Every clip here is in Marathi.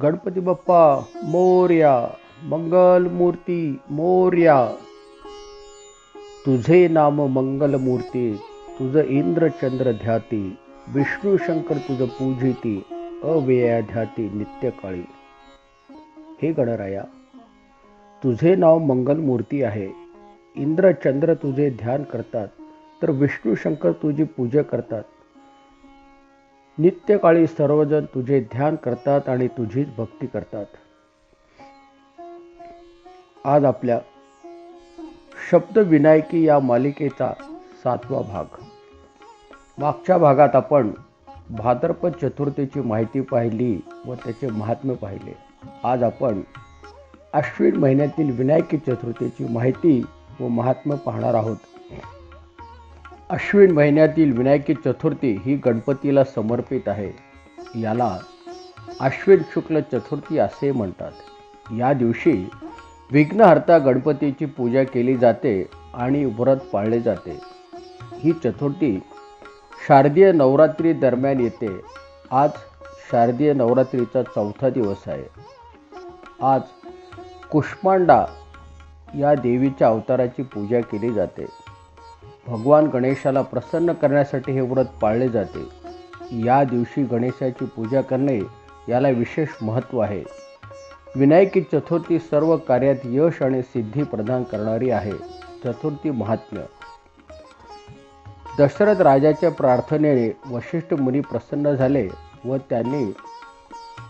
गणपती बाप्पा मोर्या मंगल मूर्ती मोर्या. तुझे नाम मंगल मूर्ती तुझ इंद्रचंद्र ध्याती विष्णू शंकर तुझ पूजिती अव्यया ध्याती नित्यकाळी हे गणराया तुझे नाव मंगल मूर्ती आहे. इंद्रचंद्र तुझे ध्यान करतात तर विष्णू शंकर तुझी पूजा करतात. नित्यकाळी सर्वजण तुझे ध्यान करतात आणि तुझीच भक्ती करतात. आज आपल्या शब्द विनायकी या मालिकेचा सातवा भाग. मागच्या भागात आपण भाद्रपद चतुर्थीची माहिती पाहिली व त्याचे महात्म्य पाहिले. आज आपण अश्विन महिन्यातील विनायकी चतुर्थीची माहिती व महात्म्य पाहणार आहोत. अश्विन महिन्यातील विनायकी चतुर्थी ही गणपतीला समर्पित आहे. याला अश्विन शुक्ल चतुर्थी असे म्हणतात. या दिवशी विघ्नहर्ता गणपतीची पूजा केली जाते आणि व्रत पाळले जाते. ही चतुर्थी शारदीय नवरात्री दरम्यान येते. आज शारदीय नवरात्रीचा चौथा दिवस आहे. आज कुष्मांडा या देवीच्या अवताराची पूजा केली जाते. भगवान गणेशाला प्रसन्न करण्यासाठी हे व्रत पाळले जाते. या दिवशी गणेशाची पूजा करणे याला विशेष महत्त्व आहे. विनायकी चतुर्थी सर्व कार्यात यश आणि सिद्धी प्रदान करणारी आहे. चतुर्थी महात्म्य. दशरथ राजाच्या प्रार्थनेने वशिष्ठ मुनी प्रसन्न झाले व त्यांनी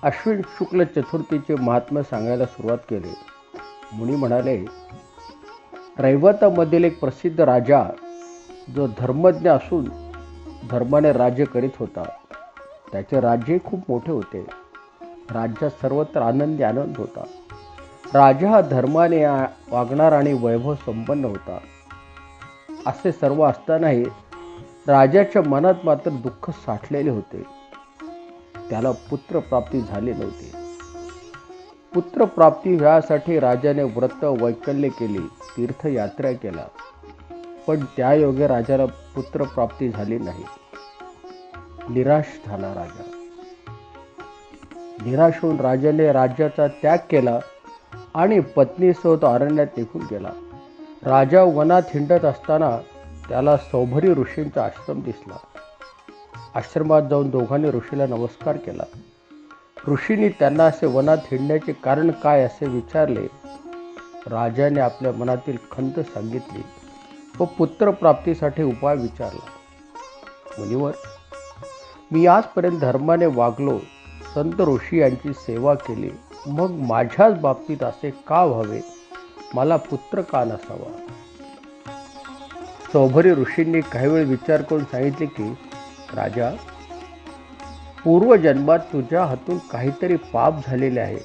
अश्विन शुक्ल चतुर्थीचे महात्म्य सांगायला सुरुवात केली. मुनी म्हणाले रैवतामधील एक प्रसिद्ध राजा जो धर्मज्ञ असून धर्माने राज्य करीत होता त्याचे राज्य खूप मोठे होते. राज्यात सर्वत्र आनंदी आनंद होता. राजा हा धर्माने वागणार आणि वैभव संपन्न होता. असे सर्व असतानाही राजाच्या मनात मात्र दुःख साठलेले होते. त्याला पुत्रप्राप्ती झाली नव्हती. पुत्रप्राप्ती व्हायसाठी राजाने व्रत वैकल्य केली तीर्थयात्रा केला. पण त्या योगे राजाला पुत्रप्राप्ती झाली नाही. निराश झाला राजा. निराश होऊन राजाने राज्याचा त्याग केला आणि पत्नीसोबत अरण्यात निघून गेला. राजा वनात हिंडत असताना त्याला सौभरी ऋषींचा आश्रम दिसला. आश्रमात जाऊन दोघांनी ऋषीला नमस्कार केला. ऋषींनी त्यांना असे वनात हिंडण्याचे कारण काय असे विचारले? राजाने आपल्या मनातील खंत सांगितली. व पुत्रप्राप्तीसाठी उपाय विचारला. मुनिवर मी आजपर्यंत धर्माने वागलो संत ऋषी यांची सेवा केली मग माझ्याच बाबतीत असे का व्हावे? मला पुत्र का नसावा? सौभरी ऋषींनी काही वेळ विचार करून सांगितले की राजा पूर्वजन्मात तुझ्या हातून काहीतरी पाप झालेले आहे.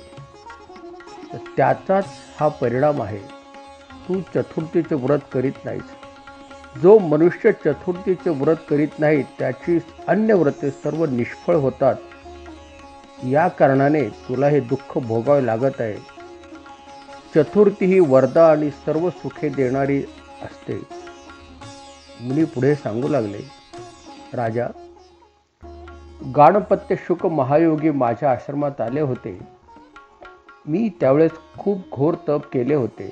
त्याचाच हा परिणाम आहे. तू चतुर्थीचे व्रत करीत नाहीस. जो मनुष्य चतुर्थीचे व्रत करीत नाही त्याची अन्य व्रते सर्व निष्फळ होतात. या कारणाने तुला हे दुःख भोगावे लागत आहे. चतुर्थी ही वरदा आणि सर्व सुखे देणारी असते. मुली पुढे सांगू लागले राजा गाणपत्य शुक महायोगी माझ्या आश्रमात आले होते. मी त्यावेळेस खूप घोर तप केले होते.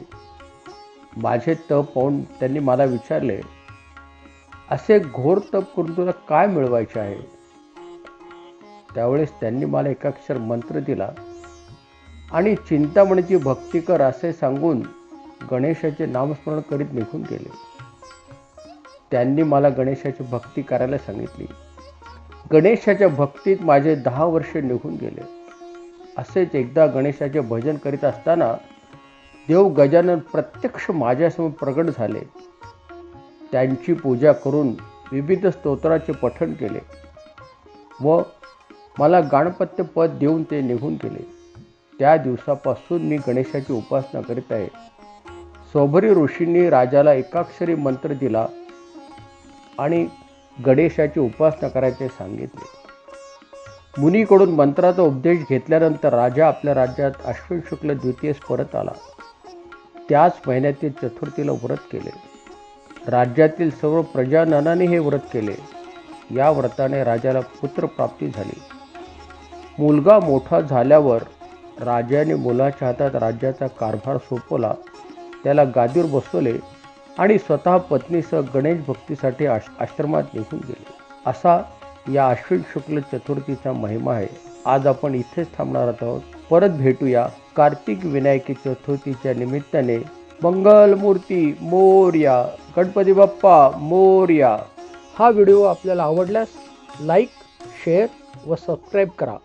माझे तप पाहून त्यांनी मला विचारले असे घोर तप करून तुला काय मिळवायचे आहे? त्यावेळेस त्यांनी मला एकाक्षर मंत्र दिला आणि चिंतामणीची भक्ती कर असे सांगून गणेशाचे नामस्मरण करीत निघून गेले. त्यांनी मला गणेशाची भक्ती करायला सांगितली. गणेशाच्या भक्तीत माझे दहा वर्षे निघून गेले. असेच एकदा गणेशाचे भजन करीत असताना देव गजानन प्रत्यक्ष माझ्यासमोर प्रगट झाले. त्यांची पूजा करून विविध स्तोत्राचे पठण केले व मला गाणपत्य पद देऊन ते निघून गेले. त्या दिवसापासून मी गणेशाची उपासना करीत आहे. सौभरी ऋषींनी राजाला एकाक्षरी मंत्र दिला आणि गणेशाची उपासना करायचे सांगितले. मुनीकडून मंत्राचा उपदेश घेतल्यानंतर राजा आपल्या राज्यात अश्विन शुक्ल द्वितीयस परत आला. त्याच महिन्यातील चतुर्थीला व्रत केले. राज्यातील सर्व प्रजाननाने हे व्रत केले. या व्रताने राजाला पुत्रप्राप्ती झाली. मुलगा मोठा झाल्यावर राजाने मुलाच्या हातात राज्याचा कारभार सोपवला. त्याला गादीवर बसवले आणि स्वतः पत्नीसह गणेश भक्तीसाठी आश आश्रमात निघून गेले. असा या आश्विन शुक्ल चतुर्थीचा महिमा आहे. आज आपण इथेच थांबणार आहोत. परत भेटूया कार्तिक विनायकी चतुर्थीच्या निमित्ताने. मंगल मूर्ती मोर्या गणपती बाप्पा मोर्या. हा व्हिडिओ आपल्याला आवडल्यास लाईक शेअर व सबस्क्राईब करा.